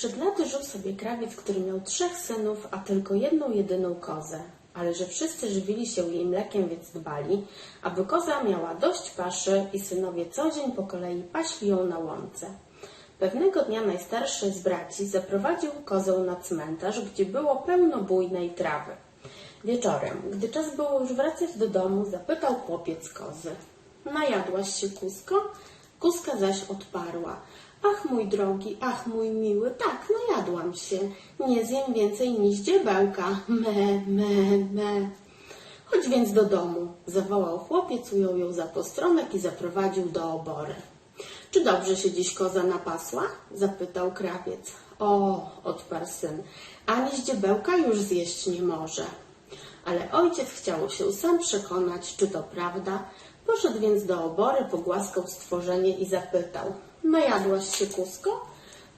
Przed laty żył sobie krawiec, który miał trzech synów, a tylko jedną jedyną kozę. Ale że wszyscy żywili się jej mlekiem, więc dbali, aby koza miała dość paszy i synowie co dzień po kolei paśli ją na łące. Pewnego dnia najstarszy z braci zaprowadził kozę na cmentarz, gdzie było pełno bujnej trawy. Wieczorem, gdy czas było już wracać do domu, zapytał chłopiec kozy. Najadłaś się, kusko? Kuska zaś odparła. Ach, mój drogi, ach, mój miły, tak, najadłam się. Nie zjem więcej niż dziebełka. Me, me, me. Chodź więc do domu, zawołał chłopiec, ujął ją za postromek i zaprowadził do obory. Czy dobrze się dziś koza napasła? zapytał krawiec. O, odparł syn, ani ździebełka już zjeść nie może. Ale ojciec chciał się sam przekonać, czy to prawda. Poszedł więc do obory, pogłaskał stworzenie i zapytał. Najadłaś się, kusko?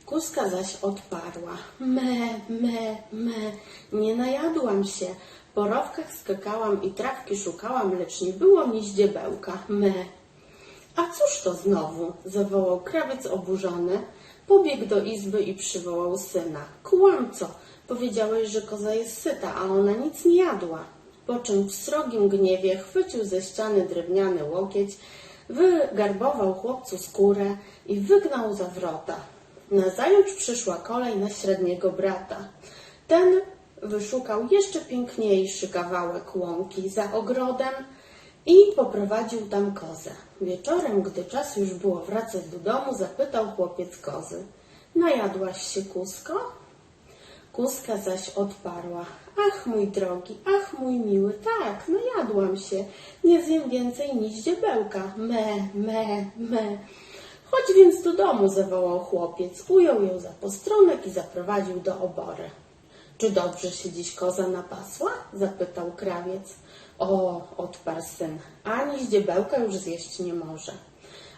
Kuska zaś odparła. Me, me, me, nie najadłam się. Po rowkach skakałam i trawki szukałam, lecz nie było ni ździebełka. Me. A cóż to znowu? zawołał krawiec oburzony. Pobiegł do izby i przywołał syna. Kłamco, powiedziałeś, że koza jest syta, a ona nic nie jadła. Po czym w srogim gniewie chwycił ze ściany drewniany łokieć, wygarbował chłopcu skórę i wygnał za wrota. Nazajutrz przyszła kolej na średniego brata. Ten wyszukał jeszcze piękniejszy kawałek łąki za ogrodem i poprowadził tam kozę. Wieczorem, gdy czas już było wracać do domu, zapytał chłopiec kozy. Najadłaś się, kusko? Kuska zaś odparła. Ach, mój drogi, ach, mój miły, tak, najadłam się. Nie zjem więcej niż dziebełka. Me, me, me. Chodź więc do domu, zawołał chłopiec. Ujął ją za postronek i zaprowadził do obory. Czy dobrze się dziś koza napasła? zapytał krawiec. O, odparł syn, ani ździebełka już zjeść nie może.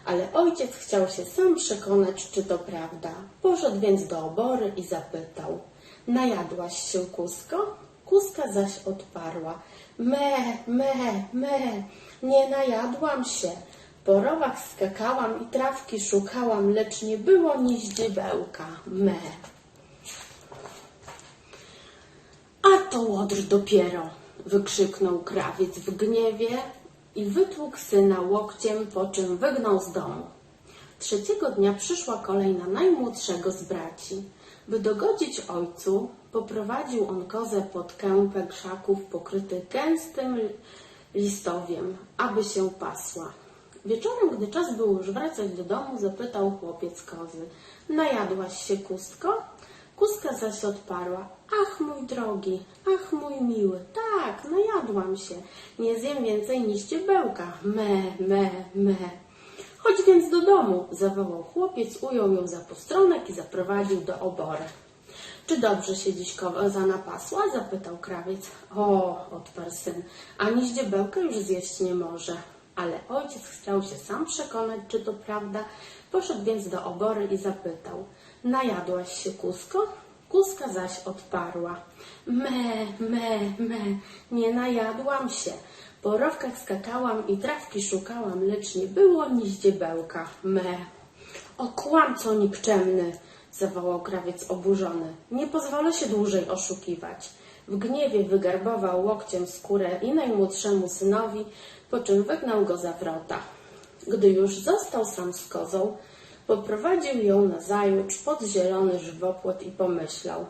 Ale ojciec chciał się sam przekonać, czy to prawda. Poszedł więc do obory i zapytał. Najadłaś się, kusko? Kuska zaś odparła. Me, me, me, nie najadłam się. Po rowach skakałam i trawki szukałam, lecz nie było ni ździebełka. Me. A to łodr dopiero! wykrzyknął krawiec w gniewie i wytłukł syna łokciem, po czym wygnał z domu. Trzeciego dnia przyszła kolej na najmłodszego z braci. By dogodzić ojcu, poprowadził on kozę pod kępę krzaków pokryty gęstym listowiem, aby się pasła. Wieczorem, gdy czas był już wracać do domu, zapytał chłopiec kozy. Najadłaś się, kustko? Kustka zaś odparła. Ach, mój drogi, ach, mój miły, tak, najadłam się. Nie zjem więcej niż dziebełka. Me, me, me. Chodź więc do domu, zawołał chłopiec, ujął ją za postronek i zaprowadził do obory. Czy dobrze się dziś koza napasła? zapytał krawiec. O, odparł syn, ani ździebełka już zjeść nie może. Ale ojciec chciał się sam przekonać, czy to prawda. Poszedł więc do obory i zapytał. Najadłaś się, kusko? Kuska zaś odparła. Me, me, me, nie najadłam się. Po rowkach skakałam i trawki szukałam, lecz nie było ni ździebełka. Me. O kłamco nikczemny, zawołał krawiec oburzony. Nie pozwolę się dłużej oszukiwać. W gniewie wygarbował łokciem skórę i najmłodszemu synowi, po czym wygnał go za wrota. Gdy już został sam z kozą, poprowadził ją na zajutrz pod zielony żywopłot i pomyślał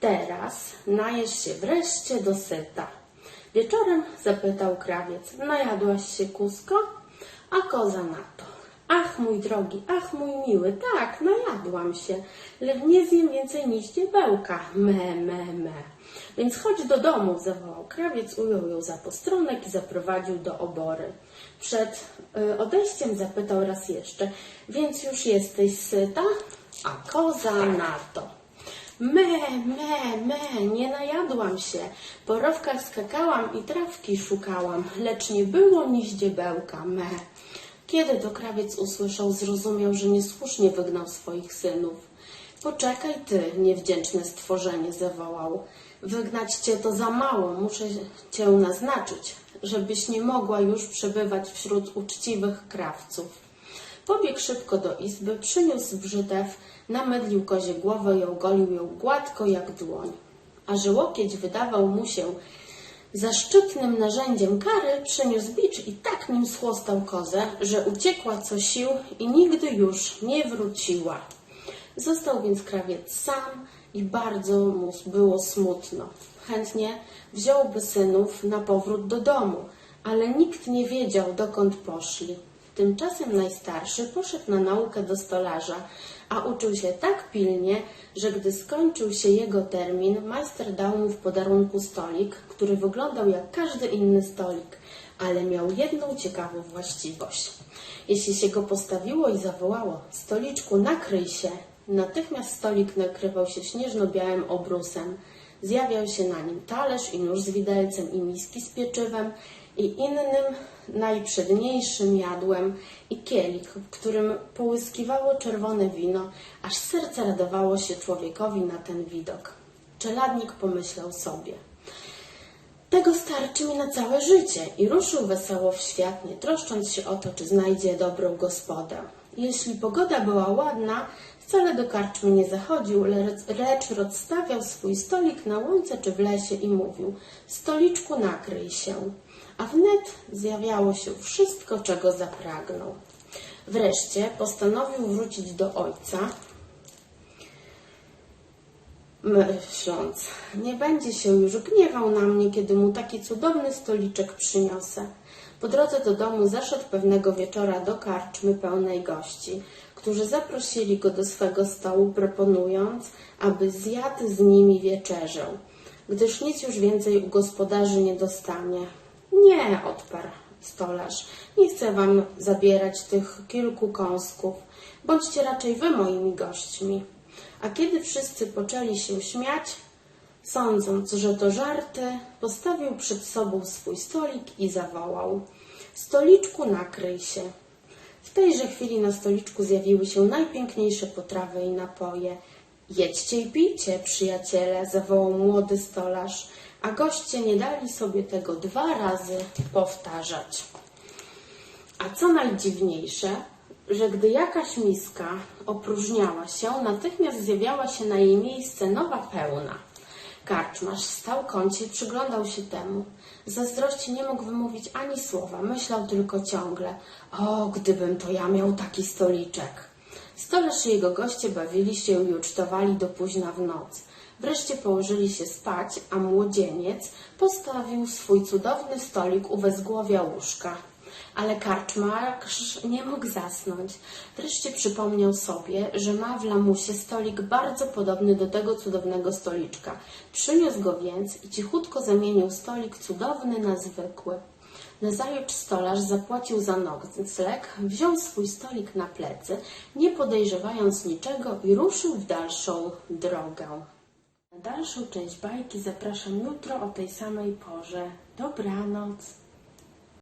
teraz najesz się wreszcie dosyta. Wieczorem zapytał krawiec, najadłaś się kusko? A koza na to. Ach, mój drogi, ach, mój miły, tak, najadłam się, lecz nie zjem więcej niż dziebełka. Me, me, me. Więc chodź do domu, zawołał krawiec, ujął ją za postronek i zaprowadził do obory. Przed y, odejściem zapytał raz jeszcze, więc już jesteś syta? A koza na to. Me, me, me, nie najadłam się. Po rowkach skakałam i trawki szukałam, lecz nie było ni ździebełka, me. Kiedy to krawiec usłyszał, zrozumiał, że niesłusznie wygnał swoich synów. Poczekaj ty, niewdzięczne stworzenie, zawołał. Wygnać cię to za mało, muszę cię naznaczyć, żebyś nie mogła już przebywać wśród uczciwych krawców. Pobiegł szybko do izby, przyniósł brzytew, namydlił kozie głowę i ogolił ją gładko jak dłoń. A że łokieć wydawał mu się zaszczytnym narzędziem kary, przyniósł bicz i tak nim schłostał kozę, że uciekła co sił i nigdy już nie wróciła. Został więc krawiec sam i bardzo mu było smutno. Chętnie wziąłby synów na powrót do domu, ale nikt nie wiedział, dokąd poszli. Tymczasem najstarszy poszedł na naukę do stolarza, a uczył się tak pilnie, że gdy skończył się jego termin, majster dał mu w podarunku stolik, który wyglądał jak każdy inny stolik, ale miał jedną ciekawą właściwość. Jeśli się go postawiło i zawołało, stoliczku nakryj się, natychmiast stolik nakrywał się śnieżno-białym obrusem. Zjawiał się na nim talerz i nóż z widelcem i miski z pieczywem i innym najprzedniejszym jadłem i kielich, w którym połyskiwało czerwone wino, aż serce radowało się człowiekowi na ten widok. Czeladnik pomyślał sobie – tego starczy mi na całe życie i ruszył wesoło w świat, nie troszcząc się o to, czy znajdzie dobrą gospodę. Jeśli pogoda była ładna, wcale do karczmy nie zachodził, lecz rozstawiał swój stolik na łące czy w lesie i mówił: Stoliczku, nakryj się. A wnet zjawiało się wszystko, czego zapragnął. Wreszcie postanowił wrócić do ojca, myśląc, nie będzie się już gniewał na mnie, kiedy mu taki cudowny stoliczek przyniosę. Po drodze do domu zaszedł pewnego wieczora do karczmy pełnej gości, którzy zaprosili go do swego stołu, proponując, aby zjadł z nimi wieczerzę, gdyż nic już więcej u gospodarzy nie dostanie. Nie, odparł stolarz, nie chcę wam zabierać tych kilku kąsków. Bądźcie raczej wy moimi gośćmi. A kiedy wszyscy poczęli się śmiać, sądząc, że to żarty, postawił przed sobą swój stolik i zawołał: Stoliczku, nakryj się. W tejże chwili na stoliczku zjawiły się najpiękniejsze potrawy i napoje. Jedźcie i pijcie, przyjaciele, zawołał młody stolarz, a goście nie dali sobie tego dwa razy powtarzać. A co najdziwniejsze, że gdy jakaś miska opróżniała się, natychmiast zjawiała się na jej miejsce nowa pełna. Karczmarz stał kącie i przyglądał się temu. Zazdrości nie mógł wymówić ani słowa, myślał tylko ciągle: O, gdybym to ja miał taki stoliczek. Stolarz i jego goście bawili się i ucztowali do późna w noc. Wreszcie położyli się spać, a młodzieniec postawił swój cudowny stolik u wezgłowia łóżka. Ale karczmarz nie mógł zasnąć. Wreszcie przypomniał sobie, że ma w lamusie stolik bardzo podobny do tego cudownego stoliczka. Przyniósł go więc i cichutko zamienił stolik cudowny na zwykły. Nazajutrz stolarz zapłacił za nocleg, wziął swój stolik na plecy, nie podejrzewając niczego i ruszył w dalszą drogę. Na dalszą część bajki zapraszam jutro o tej samej porze. Dobranoc.